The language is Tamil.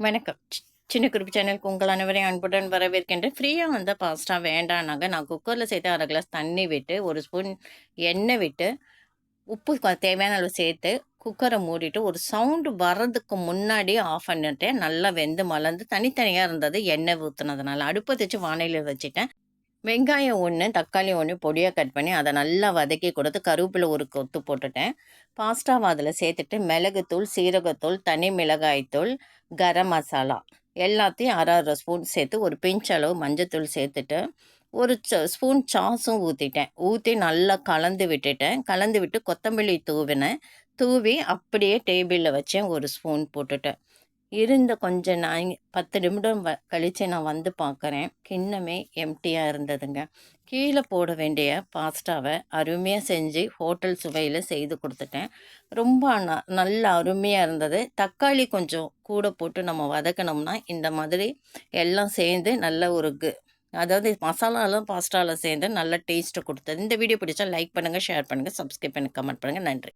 வணக்கம். சி சின்ன குறிப்பு சேனலுக்கு உங்கள் அனைவரையும் அன்புடன் வரவேற்கின்றேன். ஃப்ரீயாக வந்தால் பாஸ்தா வேண்டானாங்க, நான் குக்கரில் சேர்த்து அரை கிளாஸ் தண்ணி விட்டு, ஒரு ஸ்பூன் எண்ணெய் விட்டு, உப்பு தேவையான அளவு சேர்த்து, குக்கரை மூடிட்டு, ஒரு சவுண்டு வர்றதுக்கு முன்னாடி ஆஃப் பண்ணிட்டேன். நல்லா வெந்து மலர்ந்து தனித்தனியாக இருந்தது, எண்ணெய் ஊற்றுனதுனால அடுப்பை வச்சு வானையில் வச்சுட்டேன். வெங்காயம் ஒன்று தக்காளி ஒன்று பொடியாக கட் பண்ணி, அதை நல்லா வதக்கி கொடுத்து, கருவேப்பிலை ஒரு கொத்து போட்டுட்டேன். பாஸ்டாவை அதில் சேர்த்துட்டு, மிளகுத்தூள், சீரகத்தூள், தனி மிளகாய்த்தூள் கரம் மசாலா எல்லாத்தையும் அரை அரை ஸ்பூன் சேர்த்து, ஒரு பிஞ்ச் அளவு மஞ்சத்தூள் சேர்த்துட்டு, ஒரு ச ஸ்பூன் சாஸும் ஊற்றிட்டேன் ஊற்றி நல்லா கலந்து விட்டுட்டேன். கலந்து விட்டு கொத்தமல்லி தூவினேன். தூவி அப்படியே டேபிளில் வச்சேன். ஒரு ஸ்பூன் போட்டுட்டேன். இருந்த கொஞ்ச நான் 10 நிமிடம் வ கழித்து நான் வந்து பார்க்குறேன். கிண்ணமே எம்டியாக இருந்ததுங்க. கீழே போட வேண்டிய பாஸ்டாவை அருமையாக செஞ்சு, ஹோட்டல் சுவையில் செய்து கொடுத்துட்டேன் ரொம்ப ந நல்ல அருமையாக இருந்தது. தக்காளி கொஞ்சம் கூட போட்டு நம்ம வதக்குனோம்னா, இந்த மாதிரி எல்லாம் சேர்ந்து நல்ல ஒரு கு அதாவது மசாலாலாம் பாஸ்டாவில் சேர்ந்து நல்ல டேஸ்ட்டு கொடுத்தது இந்த வீடியோ பிடிச்சா லைக் பண்ணுங்க, ஷேர் பண்ணுங்கள் சப்ஸ்கிரைப் பண்ணி கமெண்ட் பண்ணுங்கள் நன்றி.